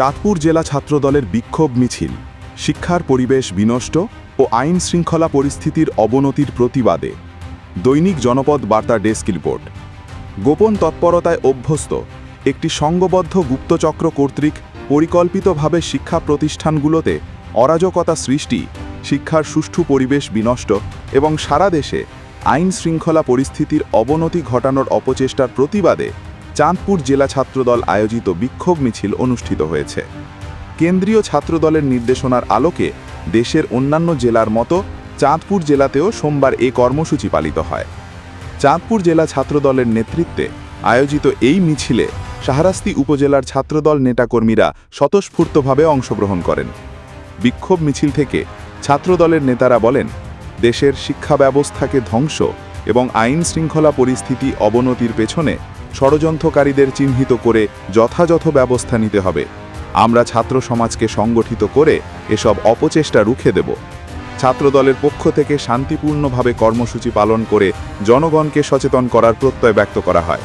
চাঁদপুর জেলা ছাত্রদলের বিক্ষোভ মিছিল, শিক্ষার পরিবেশ বিনষ্ট ও আইন শৃঙ্খলা পরিস্থিতির অবনতির প্রতিবাদে। দৈনিক জনপদ বার্তা ডেস্ক রিপোর্ট। গোপন তৎপরতায় অভ্যস্ত একটি সংঘবদ্ধ গুপ্তচক্র কর্তৃক পরিকল্পিতভাবে শিক্ষা প্রতিষ্ঠানগুলোতে অরাজকতা সৃষ্টি, শিক্ষার সুষ্ঠু পরিবেশ বিনষ্ট এবং সারা দেশে আইন শৃঙ্খলা পরিস্থিতির অবনতি ঘটানোর অপচেষ্টার প্রতিবাদে চাঁদপুর জেলা ছাত্রদল আয়োজিত বিক্ষোভ মিছিল অনুষ্ঠিত হয়েছে। কেন্দ্রীয় ছাত্রদলের নির্দেশনার আলোকে দেশের অন্যান্য জেলার মতো চাঁদপুর জেলাতেও সোমবার এ কর্মসূচি পালিত হয়। চাঁদপুর জেলা ছাত্রদলের নেতৃত্বে আয়োজিত এই মিছিলে শাহরাস্তি উপজেলার ছাত্রদল নেতাকর্মীরা স্বতঃস্ফূর্তভাবে অংশগ্রহণ করেন। বিক্ষোভ মিছিল থেকে ছাত্রদলের নেতারা বলেন, দেশের শিক্ষা ব্যবস্থাকে ধ্বংস এবং আইন শৃঙ্খলা পরিস্থিতি অবনতির পেছনে ষড়যন্ত্রকারীদের চিহ্নিত করে যথাযথ ব্যবস্থা নিতে হবে। আমরা ছাত্র সমাজকে সংগঠিত করে এসব অপচেষ্টা রুখে দেব। ছাত্রদলের পক্ষ থেকে শান্তিপূর্ণভাবে কর্মসূচি পালন করে জনগণকে সচেতন করার প্রত্যয় ব্যক্ত করা হয়।